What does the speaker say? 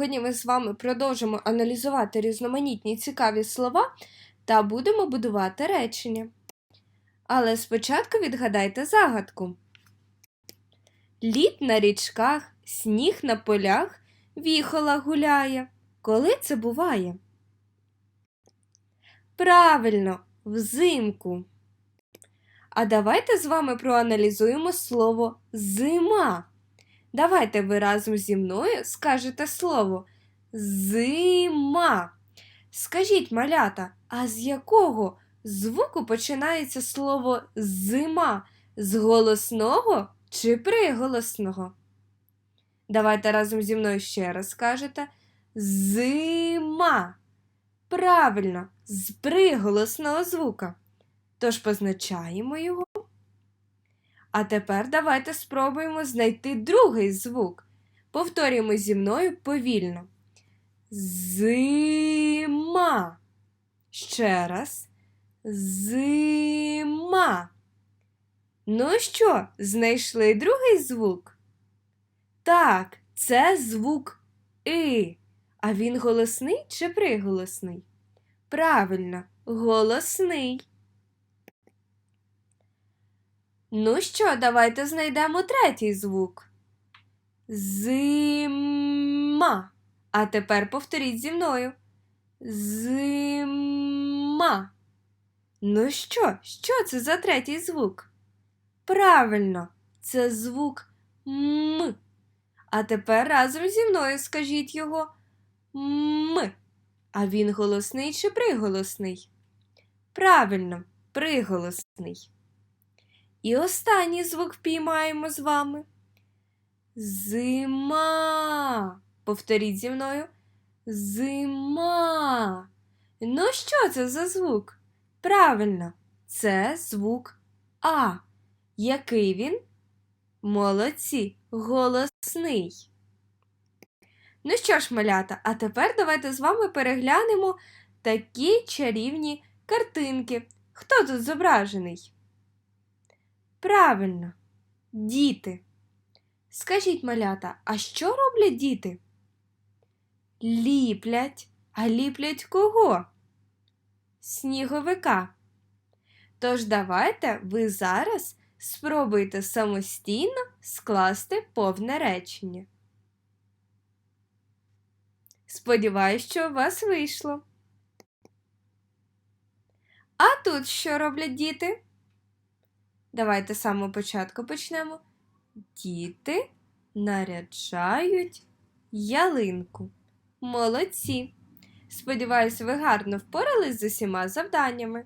Сьогодні ми з вами продовжимо аналізувати різноманітні цікаві слова та будемо будувати речення. Але спочатку відгадайте загадку. Лід на річках, сніг на полях, віхола гуляє. Коли це буває? Правильно, взимку. А давайте з вами проаналізуємо слово зима. Давайте ви разом зі мною скажете слово зима. Скажіть, малята, а з якого звуку починається слово зима? З голосного чи приголосного? Давайте разом зі мною ще раз скажете зима. Правильно, з приголосного звука. Тож позначаємо його. А тепер давайте спробуємо знайти другий звук. Повторюємо зі мною повільно. Зима. Ще раз. Зима. Ну що, знайшли другий звук? Так, це звук И. А він голосний чи приголосний? Правильно, голосний. Ну що, давайте знайдемо третій звук. Зима. А тепер повторіть зі мною. Зима. Ну що, що це за третій звук? Правильно, це звук М. А тепер разом зі мною скажіть його М. А він голосний чи приголосний? Правильно, приголосний. І останній звук впіймаємо з вами. Зима. Повторіть зі мною. Зима. Ну, що це за звук? Правильно, це звук А. Який він? Молодці, голосний. Ну що ж, малята, а тепер давайте з вами переглянемо такі чарівні картинки. Хто тут зображений? Правильно, діти. Скажіть, малята, а що роблять діти? Ліплять, а ліплять кого? Сніговика. Тож давайте ви зараз спробуйте самостійно скласти повне речення. Сподіваюсь, що у вас вийшло. А тут що роблять діти? Давайте з самого початку почнемо. Діти наряджають ялинку. Молодці! Сподіваюсь, ви гарно впорались з усіма завданнями.